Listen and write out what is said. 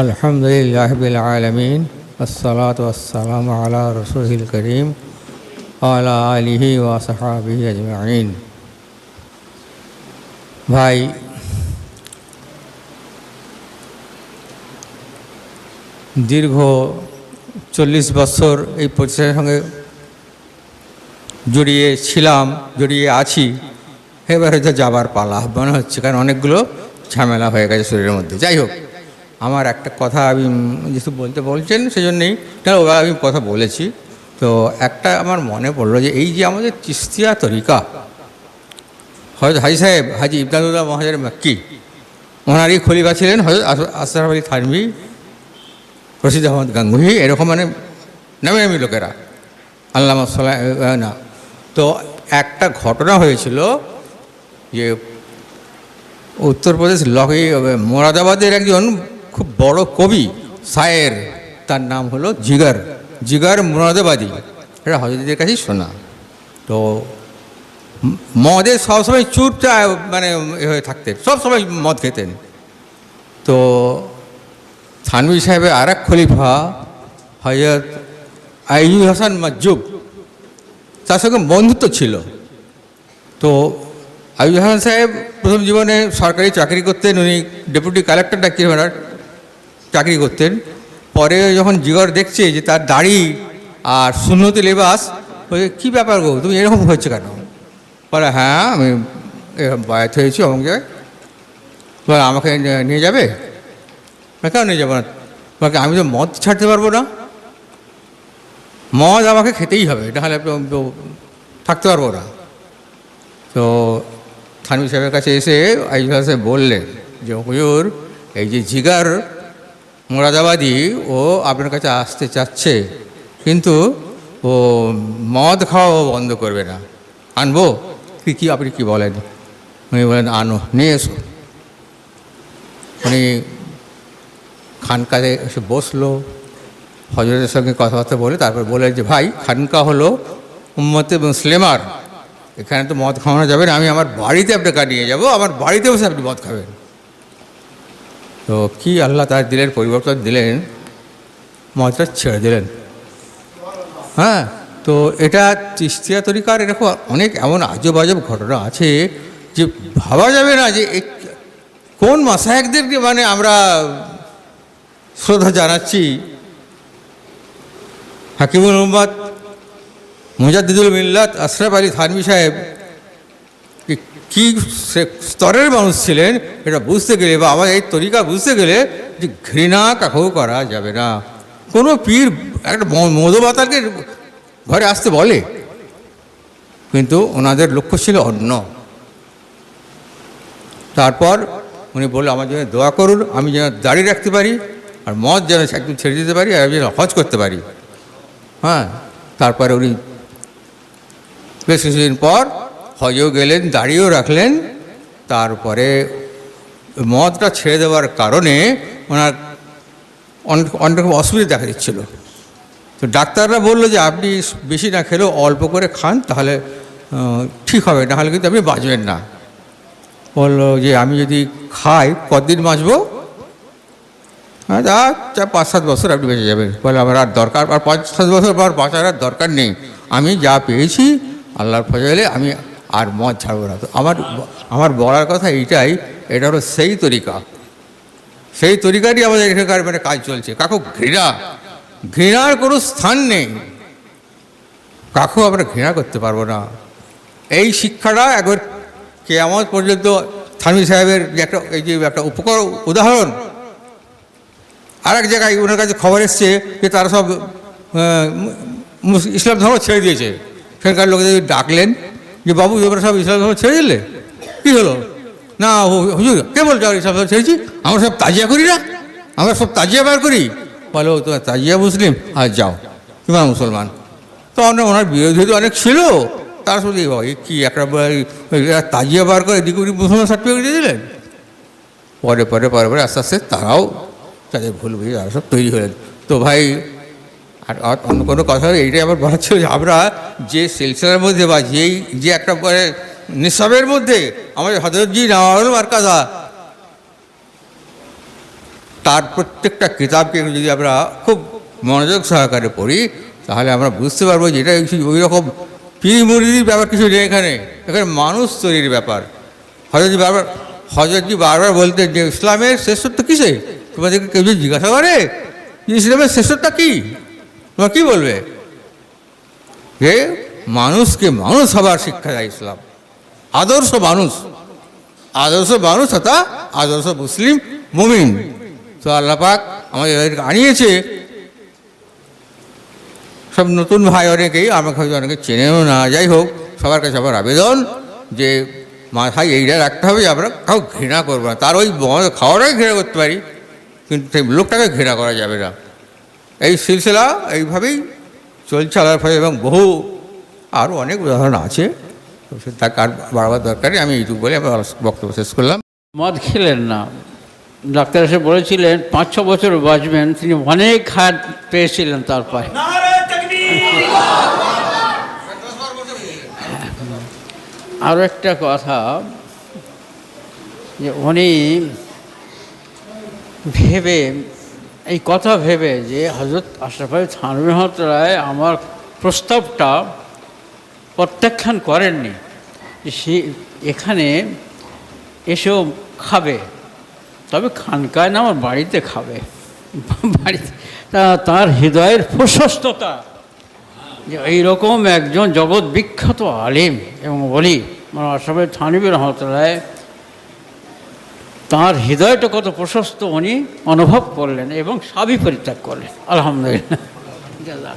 আলহামদুলিল্লাহ আলমিন, আসসালাত আসসালাম আলা রসুল করিম আলা আলিহি ওয়াসাহাবি আজমাইন। ভাই, দীর্ঘ চল্লিশ বছর এই প্রতিষ্ঠানের সঙ্গে জড়িয়ে ছিলাম, জড়িয়ে আছি। এবার হয়তো যাবার পালা মনে হচ্ছে, কারণ অনেকগুলো ঝামেলা হয়ে গেছে শরীরের মধ্যে। যাই হোক আমার একটা কথা আমি যেহেতু বলতে বলছেন, সেজন্যই কেন ওরা আমি কথা বলেছি। তো একটা আমার মনে পড়ল যে এই যে আমাদের চিস্তিয়া তরিকা হয়তো হাজি সাহেব, হাজি ইবদাদুল্লাহ মহাজের মাক্কি, ওনারই খলিফা ছিলেন হয়তো আশরাফ আলী থানভি, রশিদ আহমদ গাঙ্গুহি, এরকম মানে নামি নামি লোকেরা, আল্লামা সাল্লাহ না। তো একটা ঘটনা হয়েছিল যে উত্তরপ্রদেশ লকি মোরাদাবাদের একজন খুব বড় কবি সায়ের, তার নাম হলো জিগার। জিগার মুরাদাবাদী। এটা হজরতের কাছেই শোনা। তো ম- মদে সবসময় চুপটা মানে এ হয়ে থাকতেন, সবসময় মদ খেতেন। তো থানভি সাহেবের আর এক খলিফা হজরত আইজুল হাসান মাজুব, তার সঙ্গে বন্ধুত্ব ছিল। তো আইজুল হাসান সাহেব প্রথম জীবনে সরকারি চাকরি করতেন, উনি ডেপুটি কালেক্টর ডাকি ওনার চাকরি করতেন। পরে যখন জিগর দেখছে যে তার দাড়ি আর সুন্নতি লেবাস কী ব্যাপার গো, তুমি এরকম হচ্ছে কেন? বলে হ্যাঁ আমি বায়াত হয়েছি অমুক জায়গায়। আমাকে নিয়ে- যাবে? কেন নিয়ে যাব না? বলে, আমি তো মদ ছাড়তে পারব না। মদ আমাকে খেতেই হবে, নাহলে থাকতে পারব না। তো থানভি সাহেবের কাছে এসে সাহেব বললেন যে, হুজুর, এই যে জিগার মোরাদাবাদী ও আপনার কাছে আসতে চাচ্ছে, কিন্তু ও মদ খাওয়া বন্ধ করবে না। আনব? কি কি, আপনি কি বলেন? উনি বলেন, আনো, নিয়ে এসো। উনি খানকাতে এসে বসল। হজরতের সঙ্গে কথাবার্তা বলে তারপর বলে যে, ভাই, খানকা হলো উম্মতে মুসলিমার এখানে তো মদ খাওয়ানো যাবে না। আমি আমার বাড়িতে আপনাকে নিয়ে যাব। আমার বাড়িতে বসে আপনি মদ খাবেন। তো কি আল্লাহ তার দিলের পরিবর্তন দিলেন? মদটা ছেড়ে দিলেন। হ্যাঁ তো এটা তিস্তিয়া তরিকার এরকম অনেক এমন আজব আজব ঘটনা আছে যে ভাবা যাবে না যে কোন মাসায়কদেরকে মানে আমরা শ্রদ্ধা জানাচ্ছি। হাকিমুল মোহাম্মদ মুজাদ্দিদুল মিল্লাত আশরাফ আলী থানভি সাহেব কি- স্তরের মানুষ ছিলেন, এটা বুঝতে গেলে বা আমার এই তরিকা বুঝতে গেলে যে ঘৃণা কাকেও করা যাবে না। কোনো পীর একটা ম- মধুবাতালকে ঘরে আসতে বলে, কিন্তু ওনাদের লক্ষ্য ছিল অন্য তারপর উনি বলল আমার জন্য দোয়া করুন, আমি যেন দাঁড়িয়ে রাখতে পারি, আর মদ যেন একদম ছেড়ে দিতে পারি, আর আমি যেন হজ করতে পারি। হ্যাঁ তারপরে উনি বেশ কিছুদিন পর হজও গেলেন দাঁড়িয়েও রাখলেন। তারপরে মদটা ছেড়ে দেওয়ার কারণে ওনার অনেক অনেক রকম অসুবিধা দেখা দিচ্ছিল। তো ডাক্তাররা বলল যে, আপনি বেশি না খেলেও অল্প করে খান, তাহলে ঠিক হবে, নাহলে কিন্তু আপনি বাঁচবেন না। বলল যে, আমি যদি খাই কদিন বাঁচবো? হ্যাঁ চার পাঁচ, সাত বছর আপনি বেঁচে যাবেন। বলে, আমার আর দরকার, আর পাঁচ, সাত বছর পর বাঁচার আর দরকার নেই। আমি যা পেয়েছি, আল্লাহর ফজলে আমি আর মদ ছাড়বো না। তো আমার আমার বলার কথা এইটাই, এটা হলো সেই তরিকা। সেই তরিকারই আমাদের এখানকার মানে কাজ চলছে। কাকু, ঘৃণা। ঘৃণার কোনো স্থান নেই। কাকু, আমরা ঘৃণা করতে পারব না। এই শিক্ষাটা একবার কেয়ামত পর্যন্ত থানভি সাহেবের যে একটা, এই যে একটা উপকর, উদাহরণ। আর এক জায়গায় ওনার কাছে খবর এসছে যে তারা সব ইসলাম ধর্ম ছেড়ে দিয়েছে। সেখানকার লোকেদের ডাকলেন। যে বাবু তোমরা সব ইসলাম ধর্ম ছেড়ে দিলে? কী হলো? না হুজুর, কে বলছো আর ইসলাম ধর্ম ছেড়েছি আমরা সব তাজিয়া করি না? আমরা সব তাজিয়া বার করি? বলো তোমার তাজিয়া মুসলিম, আর যাও তোমার মুসলমান। তো আমরা, ওনার বিরোধী তো অনেক ছিল। তার সাথে কি একটা তাজিয়া বার করে এদিকে মুসলমান সার্টিফিকেট দিয়ে দিলেন? পরে পরে পরে পরে আস্তে আস্তে তারাও তাদের ভুল বুঝে তারা সব তৈরি হলেন। তো ভাই আর অন্য কোনো কথা এইটাই আমার বলার ছিল যে আমরা যে সিলসিলার মধ্যে বা যেই, যে একটা পরে নিঃসবের মধ্যে আমাদের হজরতজি নওয়াল মার্কাজা, তার প্রত্যেকটা কিতাবকে যদি আমরা খুব মনোযোগ সহকারে পড়ি, তাহলে আমরা বুঝতে পারব যে এটা ওই রকম পীর মুরিদির ব্যাপার কিছু নেই এখানে। এখানে মানুষ তৈরির ব্যাপার। হজরত বারবার হজরতজি বারবার বলতে যে, ইসলামের শ্রেষ্ঠত্ব কিসে? তোমাদেরকে কেউ যদি জিজ্ঞাসা করে, ইসলামের শ্রেষ্ঠত্ব কী? তোমরা কী বলবে? যে মানুষকে মানুষ হবার শিক্ষা দেয় ইসলাম। আদর্শ মানুষ। আদর্শ মানুষ তথা আদর্শ মুসলিম মুমিন। তো আল্লাপাক আমাদের আনিয়েছে। সব নতুন ভাই অনেকেই, আমাকে হয়তো অনেকে চেনেও না। যাই হোক, সবার কাছে আমার আবেদন যে মাথায় এইটা রাখতে হবে আমরা কাউ ঘৃণা করব না। তার ওই মদ খাওয়াটাই ঘৃণা করতে পারি, কিন্তু সেই লোকটাকে ঘৃণা করা যাবে না। এই সিলসিলা এইভাবেই চলছে আলার ফলে এবং বহু আরও অনেক উদাহরণ আছে। তো আর বাড়াবার দরকারই। আমি এইটুকু বলে আমার বক্তব্য শেষ করলাম। মদ খেলেন না। ডাক্তার এসে বলেছিলেন পাঁচ ছ বছর বাঁচবেন। তিনি অনেক হাত পেয়েছিলেন তার পায়ে। আরও একটা কথা যে উনি ভেবে এই কথা ভেবে যে হজরত আশরাফ আলী থানবী রহমতুল্লাহ আমার প্রস্তাবটা প্রত্যাখ্যান করেননি সে এখানে এসেও খাবে, তবে খানকায় না আমার বাড়িতে খাবে। বাড়িতে তার হৃদয়ের প্রশস্ততা, যে এইরকম একজন জগৎ বিখ্যাত আলিম এবং বলি মানে আশরাফের থানবী রহমতুল্লাহ তাঁর হৃদয়টা কত প্রশস্ত উনি অনুভব করলেন এবং সবই পরিত্যাগ করলেন। আলহামদুলিল্লাহ।